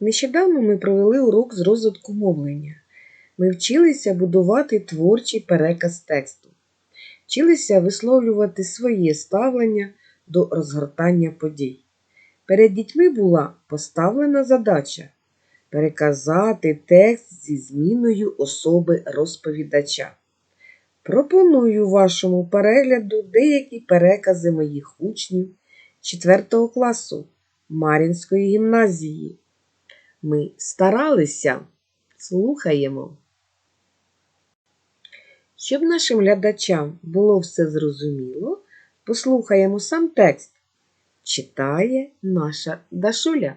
Нещодавно ми провели урок з розвитку мовлення. Ми вчилися будувати творчий переказ тексту, вчилися висловлювати своє ставлення до розгортання подій. Перед дітьми була поставлена задача переказати текст зі зміною особи розповідача. Пропоную вашому перегляду деякі перекази моїх учнів 4 класу Мар'їнської гімназії. Ми старалися, слухаємо. Щоб нашим глядачам було все зрозуміло, послухаємо сам текст. Читає наша Дашуля.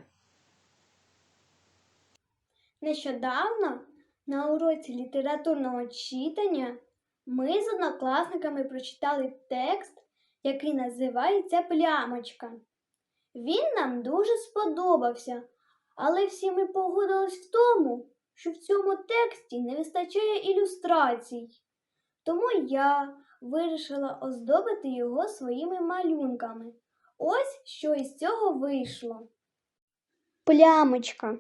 Нещодавно на уроці літературного читання ми з однокласниками прочитали текст, який називається Плямочка. Він нам дуже сподобався, але всі ми погодились в тому, що в цьому тексті не вистачає ілюстрацій. Тому я вирішила оздобити його своїми малюнками. Ось що із цього вийшло. Плямочка.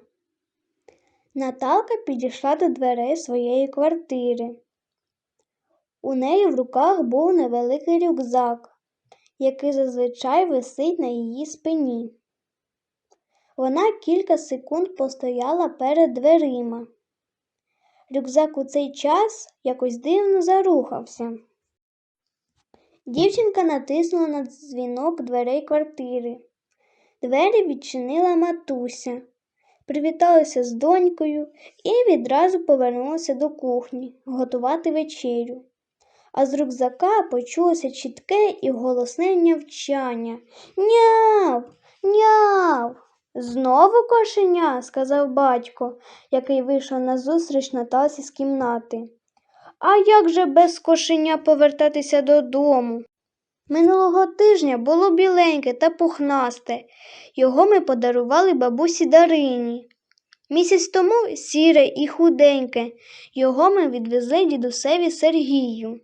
Наталка підійшла до дверей своєї квартири. У неї в руках був невеликий рюкзак, який зазвичай висить на її спині. Вона кілька секунд постояла перед дверима. Рюкзак у цей час якось дивно зарухався. Дівчинка натиснула на дзвінок дверей квартири. Двері відчинила матуся привіталася з донькою і відразу повернулася до кухні готувати вечерю. А з рюкзака почулося чітке і голосне нявчання. Няв. Знову кошеня, сказав батько, який вийшов назустріч Натасі з кімнати. А як же без кошеня повертатися додому? Минулого тижня було біленьке та пухнасте. Його ми подарували бабусі Дарині. Місяць тому сіре і худеньке. Його ми відвезли дідусеві Сергію.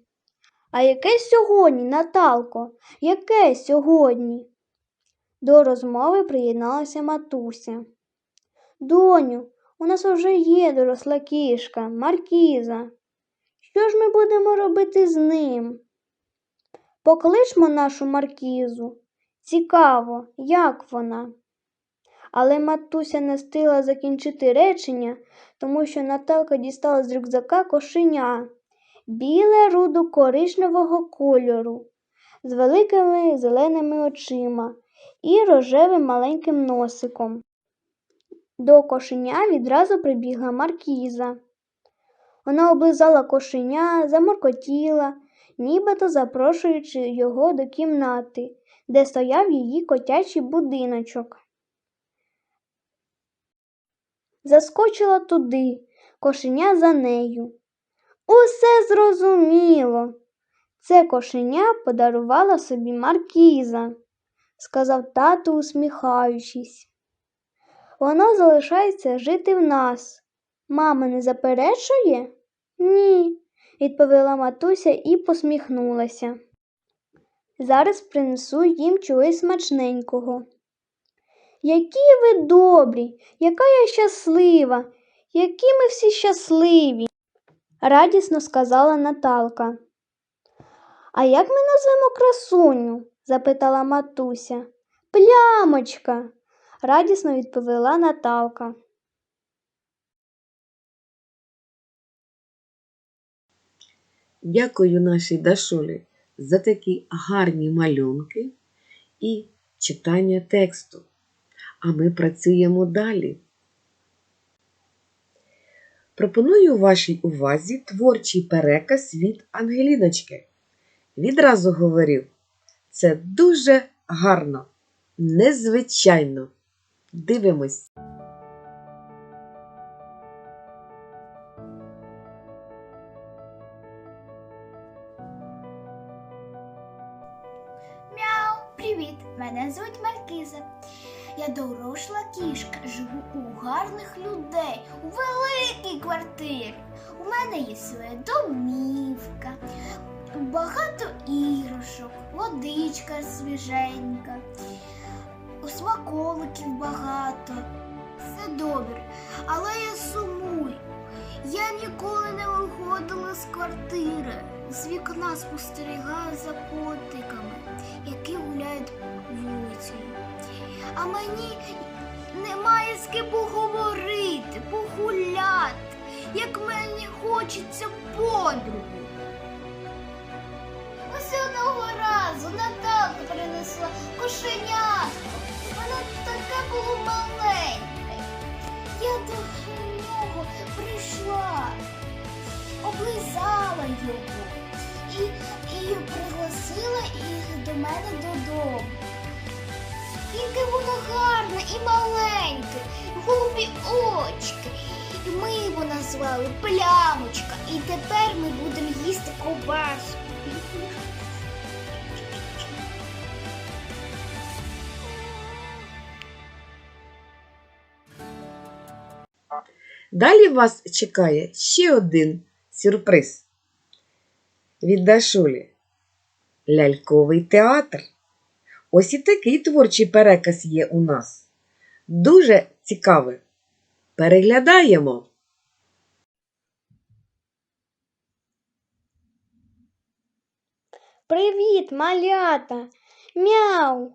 А яке сьогодні, Наталко? Яке сьогодні? До розмови приєдналася матуся. Доню, у нас уже є доросла кішка, Маркіза. Що ж ми будемо робити з ним? Покличмо нашу маркізу. Цікаво, як вона. Але матуся не встигла закінчити речення, тому що Наталка дістала з рюкзака кошеня біле руду коричневого кольору, з великими зеленими очима і рожевим маленьким носиком. До кошеня відразу прибігла маркіза. Вона облизала кошеня, заморкотіла, нібито запрошуючи його до кімнати, де стояв її котячий будиночок. Заскочила туди, кошеня за нею. Усе зрозуміло. Це кошеня подарувала собі маркіза, сказав тато, усміхаючись. Воно залишається жити в нас. Мама не заперечує? Ні, відповіла матуся і посміхнулася. Зараз принесу їм чогось смачненького. Які ви добрі, яка я щаслива, які ми всі щасливі, радісно сказала Наталка. А як ми назвемо красуню? Запитала матуся. Плямочка, радісно відповіла Наталка. Дякую нашій Дашулі за такі гарні малюнки і читання тексту. А ми працюємо далі. Пропоную вашій увазі творчий переказ від Ангеліночки. Відразу говорю, це дуже гарно, незвичайно. Дивимось. Привіт! Мене звуть Маркіза. Я доросла кішка, живу у гарних людей, у великій квартирі. У мене є своя домівка, багато іграшок, водичка свіженька, смаколиків багато. Все добре, але я сумую. Я ніколи не виходила з квартири. З вікна спостерігаю за котиками, які гуляють вулицею. А мені немає з ким поговорити, погуляти, як мені хочеться подругу. Разу Наталка принесла кошенятко. Воно таке було маленьке. Я до нього прийшла, облизала його і, і пригласила їх до мене додому. Яке воно гарне і маленьке, голубі очки. Ми його назвали Плямочка. І тепер ми будемо їсти ковбаску. Далі вас чекає ще один сюрприз. Від Дашулі. Ляльковий театр. Ось і такий творчий переказ є у нас. Дуже цікавий. Переглядаємо. Привіт, малята! Мяу!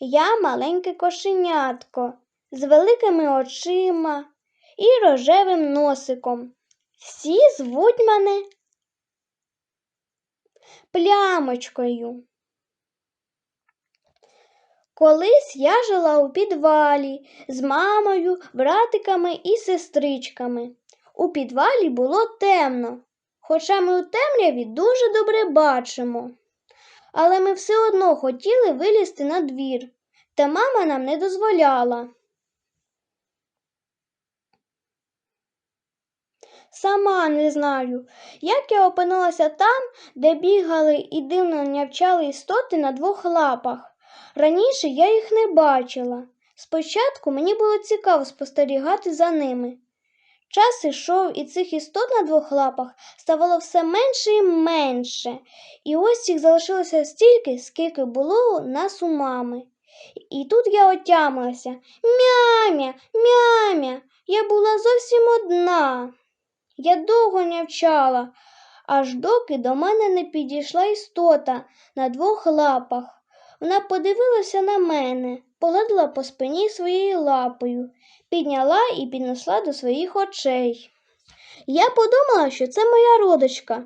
Я маленьке кошенятко з великими очима і рожевим носиком. Всі звуть мене плямочкою. Колись я жила у підвалі з мамою, братиками і сестричками. У підвалі було темно, хоча ми у темряві дуже добре бачимо. Але ми все одно хотіли вилізти на двір, та мама нам не дозволяла. Сама не знаю, як я опинилася там, де бігали і дивно нявчали істоти на двох лапах. Раніше я їх не бачила. Спочатку мені було цікаво спостерігати за ними. Час ішов, і цих істот на двох лапах ставало все менше і менше, і ось їх залишилося стільки, скільки було нас у мами. І тут я отямилася. Мямя, мямя, я була зовсім одна. Я довго нявчала, аж доки до мене не підійшла істота на двох лапах. Вона подивилася на мене, погладила по спині своєю лапою, підняла і піднесла до своїх очей. Я подумала, що це моя родичка,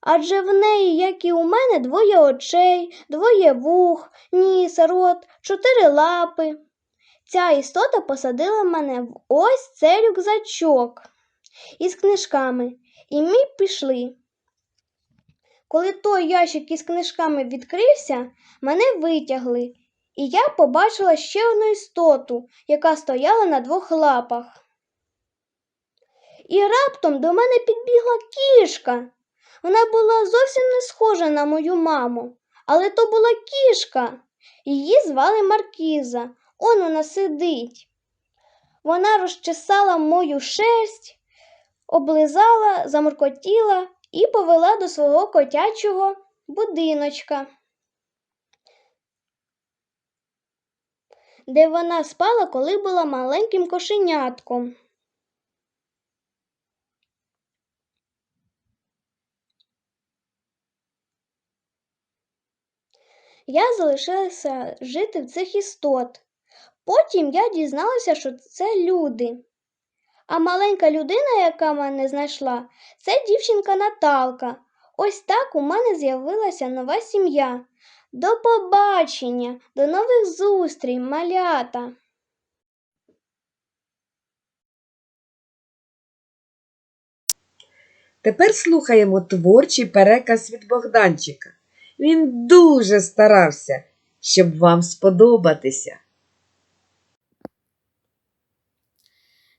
адже в неї, як і у мене, двоє очей, двоє вух, ніс, рот, чотири лапи. Ця істота посадила мене в ось цей рюкзачок із книжками, і ми пішли. Коли той ящик із книжками відкрився, мене витягли, і я побачила ще одну істоту, яка стояла на двох лапах. І раптом до мене підбігла кішка. Вона була зовсім не схожа на мою маму, але то була кішка. Її звали Маркіза. Он вона сидить. Вона розчесала мою шерсть, облизала, замуркотіла і повела до свого котячого будиночка, де вона спала, коли була маленьким кошенятком. Я залишилася жити в цих істот. Потім я дізналася, що це люди. А маленька людина, яка мене знайшла, це дівчинка Наталка. Ось так у мене з'явилася нова сім'я. До побачення, до нових зустрій, малята. Тепер слухаємо творчий переказ від Богданчика. Він дуже старався, щоб вам сподобатися.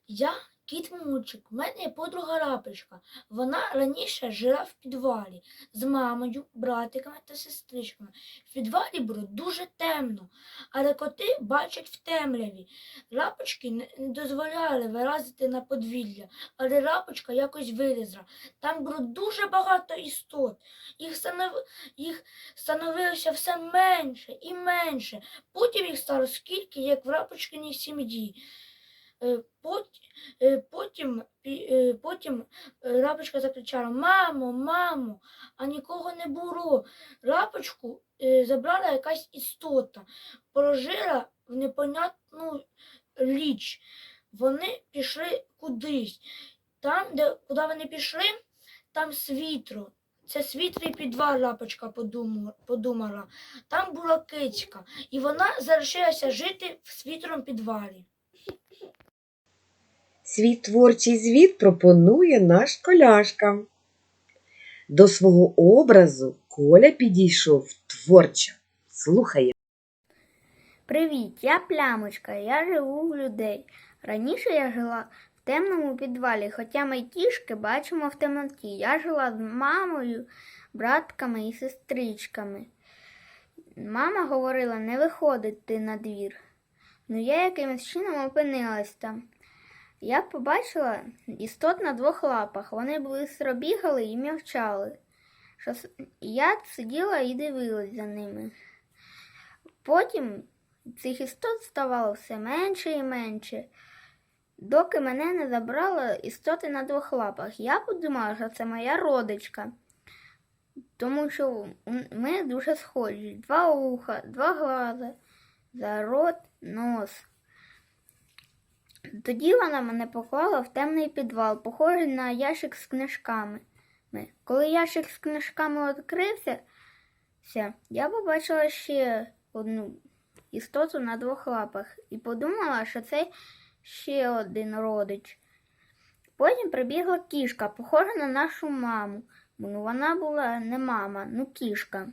Я кіт Мурчик, в мене є подруга Рапочка. Вона раніше жила в підвалі з мамою, братиками та сестричками. В підвалі було дуже темно, але коти бачать в темряві. Рапочки не дозволяли вилазити на подвір'я, але рапочка якось вилізла. Там було дуже багато істот. Їх, станов... їх становилося все менше і менше. Потім їх стало скільки, як в рапочкиній сім'ї. Е, е, Потім, е, потім лапочка закричала Мамо, мамо, а нікого не було. Лапочку е, забрала якась істота, положила в непонятну річ. Вони пішли кудись. Там, де, куди вони пішли, там світло. Це світлий підвал, лапочка подумала. Там була кицька, і вона залишилася жити в світлому підвалі. Свій творчий звіт пропонує наш коляшка. До свого образу Коля підійшов творчо. Слухає. Привіт, я плямочка, я живу в людей. Раніше я жила в темному підвалі, хоча ми кішки бачимо в темноті. Я жила з мамою, братками і сестричками. Мама говорила не виходити на двір. Ну я якимось чином опинилась там. Я побачила істот на двох лапах. Вони бистро бігали і мовчали. Я сиділа і дивилась за ними. Потім цих істот ставало все менше і менше, доки мене не забрала істоти на двох лапах. Я подумала, що це моя родичка, тому що ми дуже схожі. Два уха, два глаза, за рот, нос. Тоді вона мене поклала в темний підвал, похожий на ящик з книжками. Коли ящик з книжками відкрився, я побачила ще одну істоту на двох лапах і подумала, що це ще один родич. Потім прибігла кішка, похожа на нашу маму. Ну, вона була не мама, ну кішка.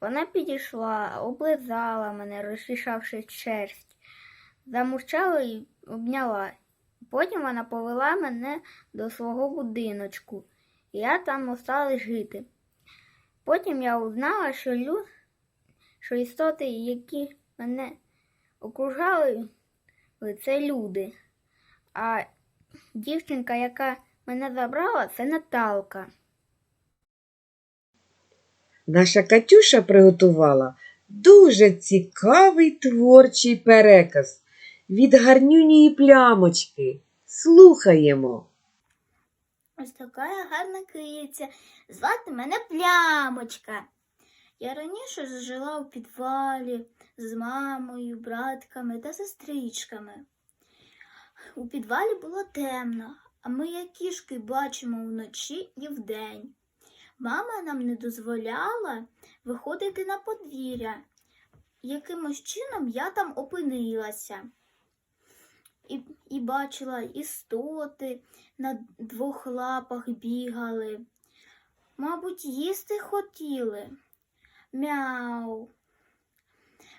Вона підійшла, облизала мене, розчішавши шерсть, замурчала і обняла. Потім вона повела мене до свого будиночку, і я там осталась жити. Потім я узнала, що, лю... що істоти, які мене окружали, це люди. А дівчинка, яка мене забрала, це Наталка. Наша Катюша приготувала дуже цікавий творчий переказ від гарнюнії плямочки. Слухаємо. Ось така гарна киця. Звати мене Плямочка. Я раніше жила у підвалі з мамою, братками та сестричками. У підвалі було темно, а ми, як кішки, бачимо вночі і вдень. Мама нам не дозволяла виходити на подвір'я. Якимось чином я там опинилася. І, і бачила істоти, на двох лапах бігали. Мабуть, їсти хотіли. Мяу.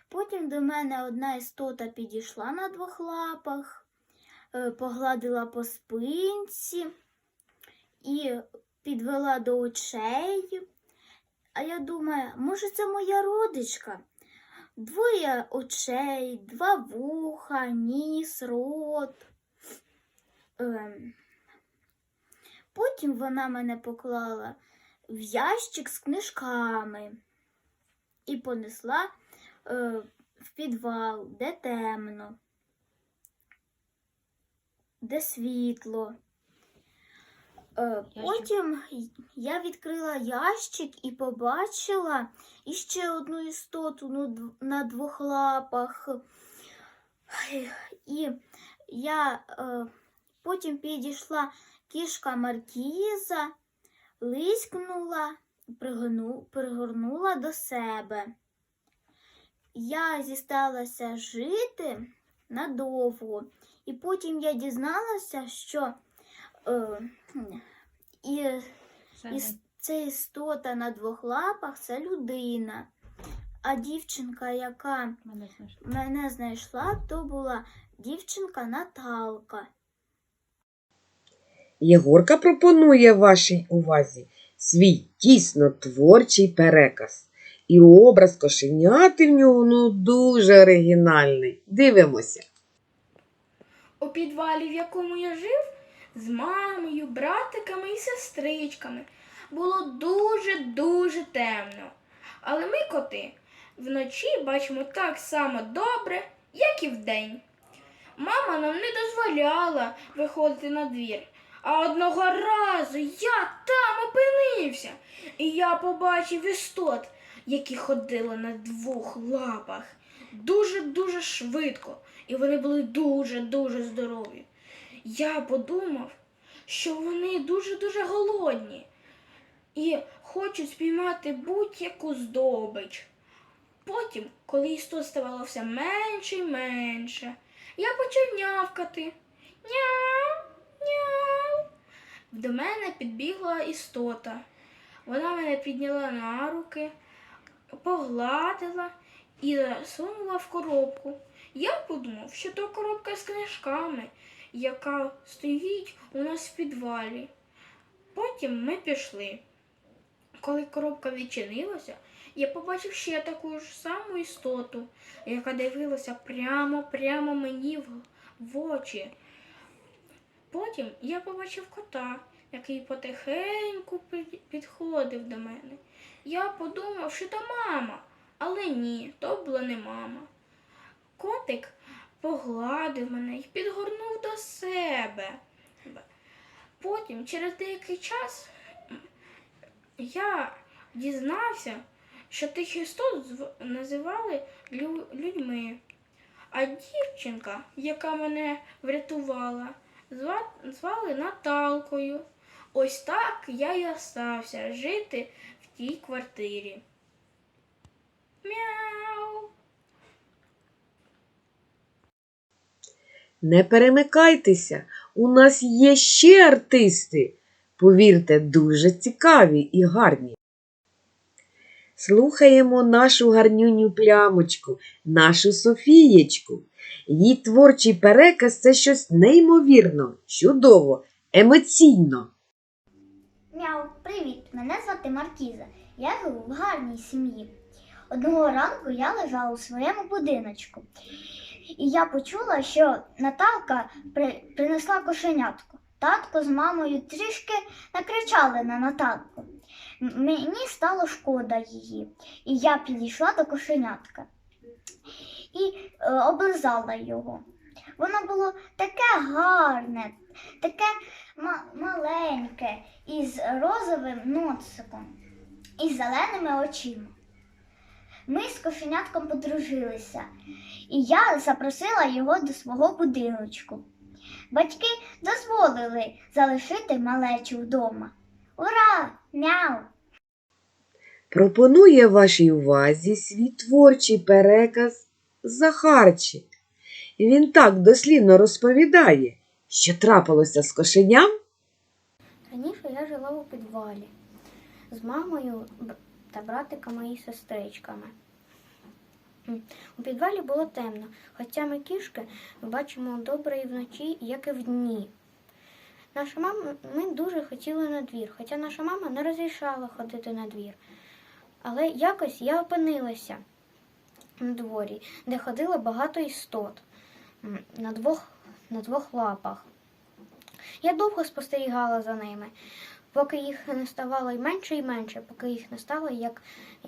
Потім до мене одна істота підійшла на двох лапах, е, погладила по спинці і підвела до очей. А я думаю, може, це моя родичка? Двоє очей, два вуха, ніс, рот. Ем. Потім вона мене поклала в ящик з книжками і понесла е, в підвал, де темно, де світло. Е, потім я відкрила ящик і побачила іще одну істоту ну, на двох лапах. І я е, потім підійшла кішка Маркіза, лиськнула, пригорнула до себе. Я зісталася жити надовго, і потім я дізналася, що і, і це істота на двох лапах це людина. А дівчинка, яка мене знайшла, то була дівчинка Наталка. Єгорка пропонує вашій увазі свій тісно творчий переказ. І образ кошеняти в нього ну, дуже оригінальний. Дивимося. У підвалі, в якому я жив, з мамою, братиками і сестричками було дуже-дуже темно. Але ми, коти, вночі бачимо так само добре, як і вдень. Мама нам не дозволяла виходити на двір. А одного разу я там опинився, і я побачив істот, які ходили на двох лапах дуже-дуже швидко, і вони були дуже-дуже здорові. Я подумав, що вони дуже-дуже голодні і хочуть спіймати будь-яку здобич. Потім, коли істот ставало все менше і менше, я почав нявкати. Няу, няу. До мене підбігла істота. Вона мене підняла на руки, погладила і засунула в коробку. Я подумав, що то коробка з книжками, яка стоїть у нас в підвалі. Потім ми пішли. Коли коробка відчинилася, я побачив ще таку ж саму істоту, яка дивилася прямо прямо мені в, в очі. Потім я побачив кота, який потихеньку підходив до мене. Я подумав, що то мама, але ні, то була не мама. Котик погладив мене і підгорнув до себе. Потім, через деякий час, я дізнався, що тих істот називали людьми. А дівчинка, яка мене врятувала, звали Наталкою. Ось так я й остався жити в тій квартирі. Мяу. Не перемикайтеся, у нас є ще артисти. Повірте, дуже цікаві і гарні. Слухаємо нашу гарнюню плямочку, нашу Софієчку. Її творчий переказ це щось неймовірно, чудово, емоційно. Мяу, привіт! Мене звати Маркіза. Я живу в гарній сім'ї. Одного ранку я лежала у своєму будиночку, і я почула, що Наталка при... принесла кошенятку. Татко з мамою трішки накричали на Наталку. Мені стало шкода її, і я підійшла до кошенятка і е, облизала його. Воно було таке гарне, таке ма- маленьке, із розовим носиком і зеленими очима. Ми з кошенятком подружилися, і я запросила його до свого будиночку. Батьки дозволили залишити малечу вдома. Ура! Мяу! Пропонує вашій увазі свій творчий переказ Захарчик. Він так дослівно розповідає, що трапилося з кошеням. Раніше я жила у підвалі з мамою та братиками і сестричками. У підвалі було темно, хоча ми кішки бачимо добре і вночі, як і вдні. Наша мама, ми дуже хотіли на двір, хоча наша мама не розрішала ходити на двір. Але якось я опинилася на дворі, де ходило багато істот на двох, на двох лапах. Я довго спостерігала за ними, поки їх не ставало й менше і менше, поки їх не стало, як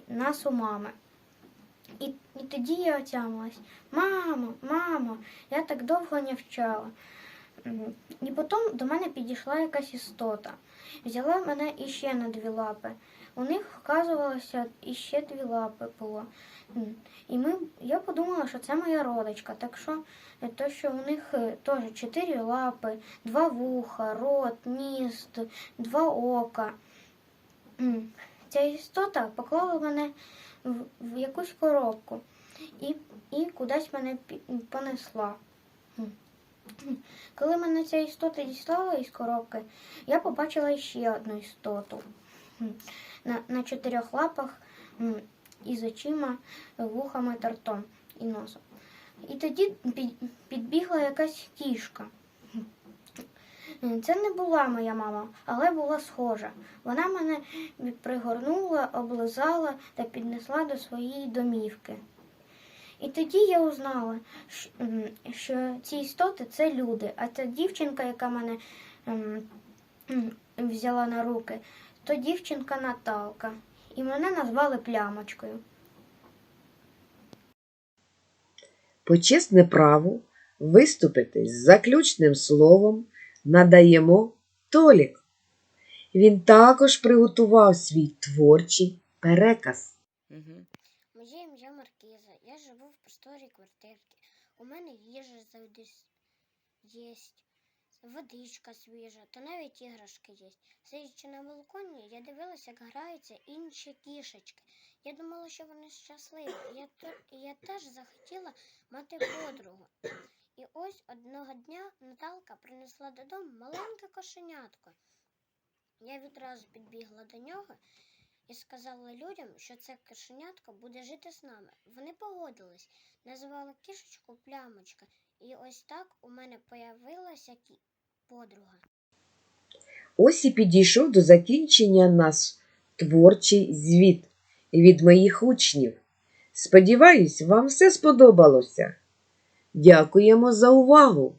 нас у мами. І, і тоді я отямилась. Мамо, мамо, я так довго не вчала. І потім до мене підійшла якась істота. Взяла мене іще на дві лапи. У них, вказувалося, іще дві лапи було. І ми, я подумала, що це моя родичка. Так що, е, то, що у них е, теж чотири лапи, два вуха, рот, ніс, два ока. Ця істота поклала мене в, якусь коробку і, і кудись мене понесла. Коли мене ця істота дістала із коробки, я побачила ще одну істоту на, на чотирьох лапах із очима, вухами та ртом і носом. І тоді підбігла якась кішка. Це не була моя мама, але була схожа. Вона мене пригорнула, облизала та піднесла до своєї домівки. І тоді я узнала, що ці істоти це люди, а ця дівчинка, яка мене взяла на руки, то дівчинка Наталка. І мене назвали плямочкою. Почесне право виступити з заключним словом надаємо Толік. Він також приготував свій творчий переказ. Моє ім'я Маркіза. Я живу в просторій квартирці. У мене їжа завжди єсть, водичка свіжа, та навіть іграшки є. Сидячи на балконі, я дивилася, як граються інші кішечки. Я думала, що вони щасливі. Я, я теж захотіла мати подругу. І ось одного дня Наталка принесла додому маленьке кошенятко. Я відразу підбігла до нього і сказала людям, що це кошенятко буде жити з нами. Вони погодились, називали кішечку плямочка, і ось так у мене появилася кі... подруга. Ось і підійшов до закінчення наш творчий звіт від моїх учнів. Сподіваюсь, вам все сподобалося. Дякуємо за увагу!